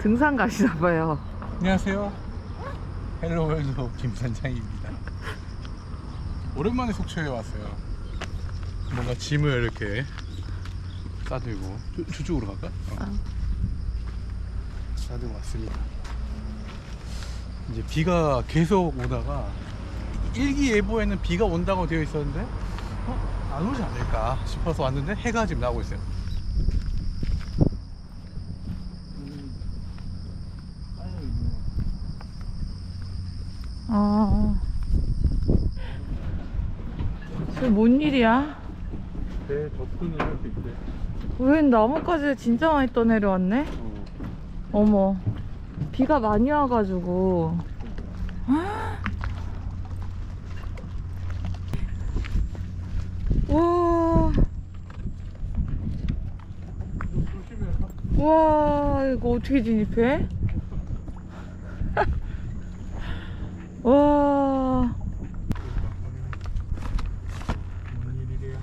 등산 가시나 봐요. 안녕하세요. 헬로 월드 김선장입니다. 오랜만에 속초에 왔어요. 뭔가 짐을 이렇게 싸들고 저, 저쪽으로 갈까? 어. 아. 싸들고 왔습니다. 이제 비가 계속 오다가 일기예보에는 비가 온다고 되어 있었는데 어? 안 오지 않을까 싶어서 왔는데 해가 지금 나오고 있어요. 음, 쌓여 있네. 아. 지금 뭔 일이야? 배 접근을 할 수 있대. 웬 나뭇가지 진짜 많이 떠내려왔네? 어. 어머. 비가 많이 와가지고. 와. 와, 이거 어떻게 진입해? 와. 뭔 일이래요?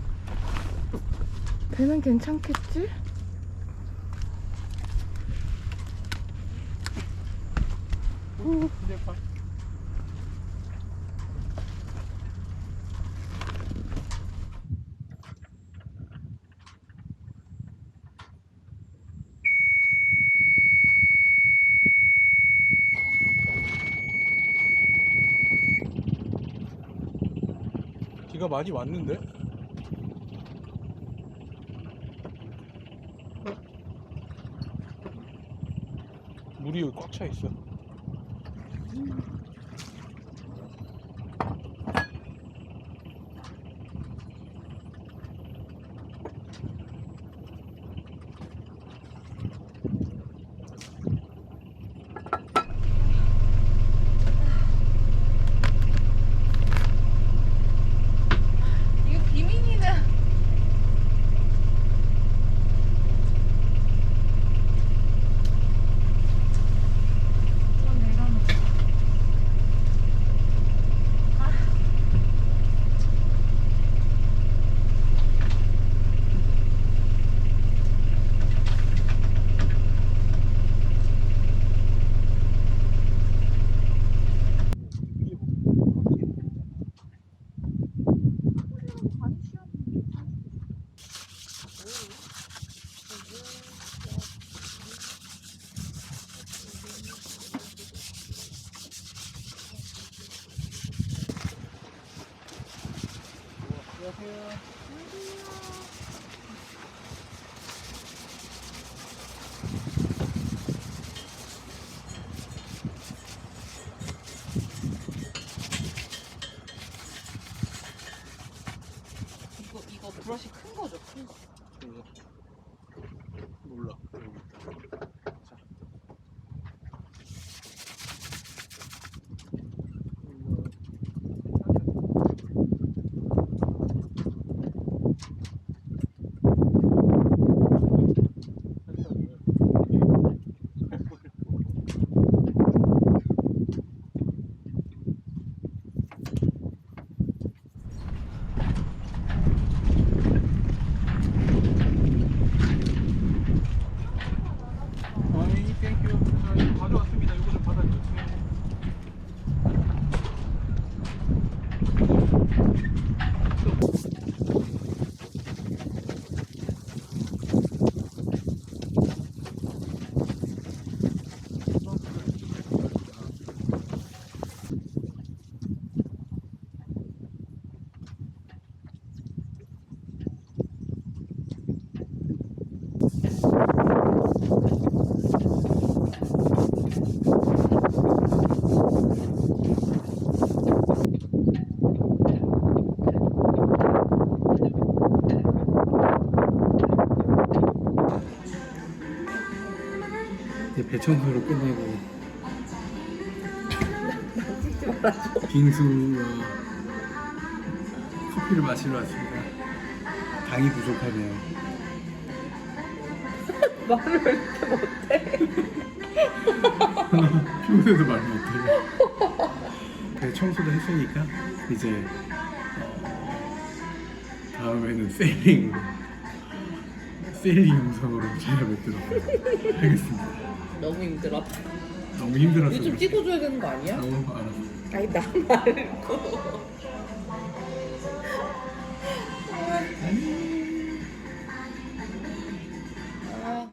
배는 괜찮겠지? 오. 비가 많이 왔는데? 물이 여기 꽉 차 있어. 이거 이거 브러쉬 큰 거죠, 큰 거. 이거 몰라 여기 있다. 자. 아이 땡큐 자 이거 가져왔습니다 이거 좀 받아주세요 이제 배청소를 끝내고 빙수와 커피를 마시러 왔습니다. 당이 부족하네요. 말을 왜 이렇게 못해? 평소에도 말 못해요. 배 청소도 했으니까 이제 어, 다음에는 세이링으로 세일 영상으로 촬영했더라고요. 알겠습니다. 너무 힘들어. 너무 힘들어서 유튜브 찍어줘야 되는 거 아니야? 너무 알았어. 아니 나 말고. 아니.